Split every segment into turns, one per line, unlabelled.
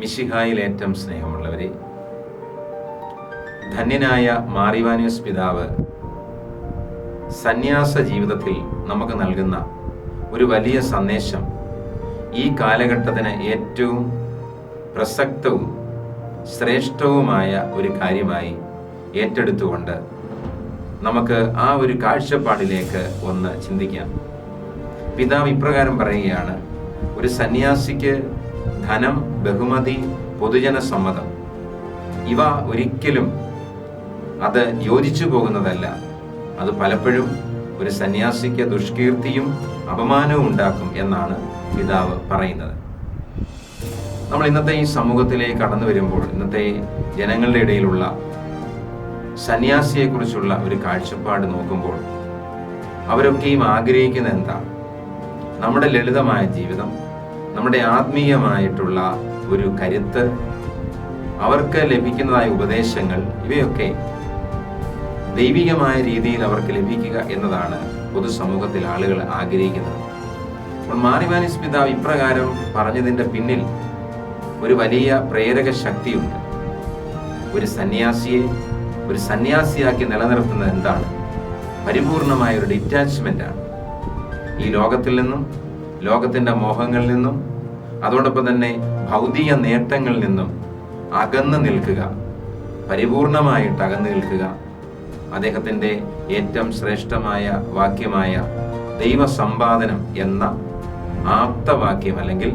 മിശിഹായിലേറ്റം സ്നേഹമുള്ളവരെ. ധന്യനായ മാറിവാനിയസ് പിതാവ് സന്യാസ ജീവിതത്തിൽ നമുക്ക് നൽകുന്ന ഒരു വലിയ സന്ദേശം ഈ കാലഘട്ടത്തിന് ഏറ്റവും പ്രസക്തവും ശ്രേഷ്ഠവുമായ ഒരു കാര്യമായി ഏറ്റെടുത്തുകൊണ്ട് നമുക്ക് ആ ഒരു കാഴ്ചപ്പാടിലേക്ക് ഒന്ന് ചിന്തിക്കാം. പിതാവ് ഇപ്രകാരം പറയുകയാണ് ഒരു സന്യാസിക്ക് ധനം ബഹുമതി പൊതുജന സമ്മതം. ഇവ ഒരിക്കലും അത് യോജിച്ചു പോകുന്നതല്ല. അത് പലപ്പോഴും ഒരു സന്യാസിക്ക് ദുഷ്കീർത്തിയും അപമാനവും ഉണ്ടാക്കും എന്നാണ് പിതാവ് പറയുന്നത്. നമ്മൾ ഇന്നത്തെ ഈ സമൂഹത്തിലേക്ക് കടന്നു വരുമ്പോൾ ഇന്നത്തെ ജനങ്ങളുടെ ഇടയിലുള്ള സന്യാസിയെക്കുറിച്ചുള്ള ഒരു കാഴ്ചപ്പാട് നോക്കുമ്പോൾ അവരൊക്കെയും ആഗ്രഹിക്കുന്ന എന്താ? നമ്മുടെ ലളിതമായ ജീവിതം നമ്മുടെ ആത്മീയമായിട്ടുള്ള ഒരു കരുത്ത് അവർക്ക് ലഭിക്കുന്നതായ ഉപദേശങ്ങൾ ഇവയൊക്കെ ദൈവികമായ രീതിയിൽ അവർക്ക് ലഭിക്കുക എന്നതാണ് പൊതുസമൂഹത്തിൽ ആളുകൾ ആഗ്രഹിക്കുന്നത്. അപ്പോൾ മാറിമാനി പിതാവ് ഇപ്രകാരം പറഞ്ഞതിന്റെ പിന്നിൽ ഒരു വലിയ പ്രേരക ശക്തിയുണ്ട്. ഒരു സന്യാസിയെ ഒരു സന്യാസിയാക്കി നിലനിർത്തുന്നത് എന്താണ്? പരിപൂർണമായ ഒരു ഡിറ്റാച്ച്മെന്റ് ആണ് ഈ ലോകത്തിൽ നിന്നും ലോകത്തിന്റെ മോഹങ്ങളിൽ നിന്നും അതോടൊപ്പം തന്നെ ഭൗതിക നേട്ടങ്ങളിൽ നിന്നും അകന്നു നിൽക്കുക പരിപൂർണമായിട്ട് അകന്നു നിൽക്കുക. അദ്ദേഹത്തിന്റെ ഏറ്റവും ശ്രേഷ്ഠമായ വാക്യമായ ദൈവസമ്പാദനം എന്ന ആപ്തവാക്യം അല്ലെങ്കിൽ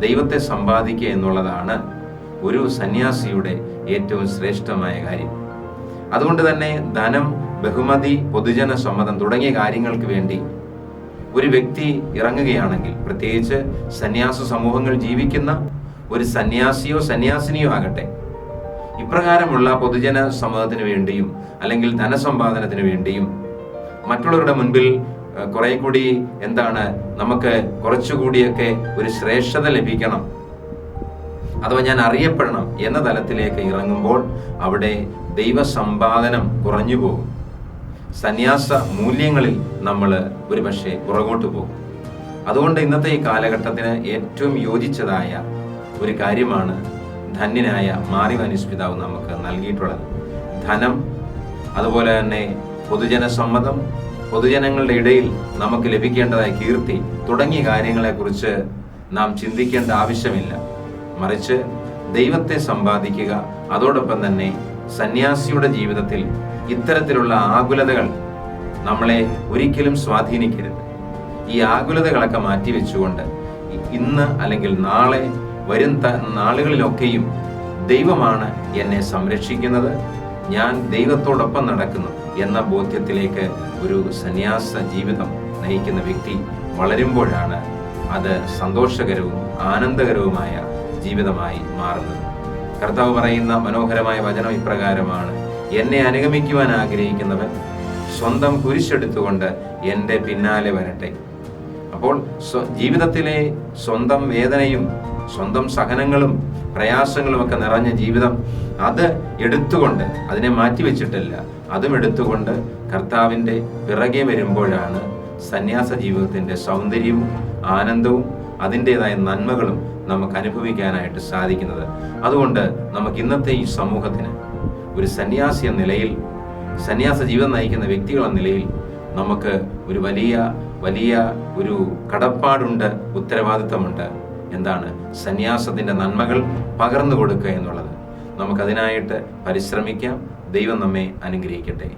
ദൈവത്തെ സമ്പാദിക്കുക എന്നുള്ളതാണ് ഒരു സന്യാസിയുടെ ഏറ്റവും ശ്രേഷ്ഠമായ കാര്യം. അതുകൊണ്ട് തന്നെ ധനം ബഹുമതി പൊതുജന സമ്മതം തുടങ്ങിയ കാര്യങ്ങൾക്ക് വേണ്ടി ഒരു വ്യക്തി ഇറങ്ങുകയാണെങ്കിൽ പ്രത്യേകിച്ച് സന്യാസ സമൂഹങ്ങൾ ജീവിക്കുന്ന ഒരു സന്യാസിയോ സന്യാസിനിയോ ആകട്ടെ ഇപ്രകാരമുള്ള പൊതുജന സമൂഹത്തിന് വേണ്ടിയും അല്ലെങ്കിൽ ധനസമ്പാദനത്തിന് വേണ്ടിയും മറ്റുള്ളവരുടെ മുൻപിൽ കുറെ കൂടി എന്താണ് നമുക്ക് കുറച്ചുകൂടിയൊക്കെ ഒരു ശ്രേഷ്ഠത ലഭിക്കണം അഥവാ ഞാൻ അറിയപ്പെടണം എന്ന തലത്തിലേക്ക് ഇറങ്ങുമ്പോൾ അവിടെ ദൈവസമ്പാദനം കുറഞ്ഞു പോകും സന്യാസ മൂല്യങ്ങളിൽ നമ്മൾ ഒരുപക്ഷെ പുറകോട്ട് പോകും. അതുകൊണ്ട് ഇന്നത്തെ ഈ കാലഘട്ടത്തിന് ഏറ്റവും യോജിച്ചതായ ഒരു കാര്യമാണ് ധന്യനായ മാറിവാനിസ് പിതാവ് നമുക്ക് നൽകിയിട്ടുള്ളത്. ധനം അതുപോലെ തന്നെ പൊതുജന സമ്മതം പൊതുജനങ്ങളുടെ ഇടയിൽ നമുക്ക് ലഭിക്കേണ്ടതായ കീർത്തി തുടങ്ങിയ കാര്യങ്ങളെക്കുറിച്ച് നാം ചിന്തിക്കേണ്ട ആവശ്യമില്ല. മറിച്ച് ദൈവത്തെ സമ്പാദിക്കുക അതോടൊപ്പം തന്നെ സന്യാസിയുടെ ജീവിതത്തിൽ ഇത്തരത്തിലുള്ള ആകുലതകൾ നമ്മളെ ഒരിക്കലും സ്വാധീനിക്കരുത്. ഈ ആകുലതകളൊക്കെ മാറ്റിവെച്ചുകൊണ്ട് ഇന്ന് അല്ലെങ്കിൽ നാളെ വരും നാളുകളിലൊക്കെയും ദൈവമാണ് എന്നെ സംരക്ഷിക്കുന്നത് ഞാൻ ദൈവത്തോടൊപ്പം നടക്കുന്നു എന്ന ബോധ്യത്തിലേക്ക് ഒരു സന്യാസ ജീവിതം നയിക്കുന്ന വ്യക്തി വളരുമ്പോഴാണ് അത് സന്തോഷകരവും ആനന്ദകരവുമായ ജീവിതമായി മാറുന്നത്. കർത്താവ് പറയുന്ന മനോഹരമായ വചനം ഇപ്രകാരമാണ്. എന്നെ അനുഗമിക്കുവാൻ ആഗ്രഹിക്കുന്നവൻ സ്വന്തം കുരിശെടുത്തുകൊണ്ട് എന്റെ പിന്നാലെ വരട്ടെ. അപ്പോൾ ജീവിതത്തിലെ സ്വന്തം വേദനയും സ്വന്തം സഹനങ്ങളും പ്രയാസങ്ങളും ഒക്കെ നിറഞ്ഞ ജീവിതം അത് എടുത്തുകൊണ്ട് അതിനെ മാറ്റിവെച്ചിട്ടില്ല അതും എടുത്തുകൊണ്ട് കർത്താവിന്റെ പിറകെ വരുമ്പോഴാണ് സന്യാസ ജീവിതത്തിന്റെ സൗന്ദര്യവും ആനന്ദവും അതിന്റെതായ നന്മകളും നമുക്ക് അനുഭവിക്കാനായിട്ട് സാധിക്കുന്നത്. അതുകൊണ്ട് നമുക്ക് ഇന്നത്തെ ഈ സമൂഹത്തിന് ഒരു സന്യാസി എന്ന നിലയിൽ സന്യാസ ജീവിതം നയിക്കുന്ന വ്യക്തികൾ എന്ന നിലയിൽ നമുക്ക് ഒരു വലിയ വലിയ ഒരു കടപ്പാടുണ്ട് ഉത്തരവാദിത്തമുണ്ട്. എന്താണ്? സന്യാസത്തിന്റെ നന്മകൾ പകർന്നു കൊടുക്കുക എന്നുള്ളത്. നമുക്കതിനായിട്ട് പരിശ്രമിക്കാം. ദൈവം നമ്മെ അനുഗ്രഹിക്കട്ടെ.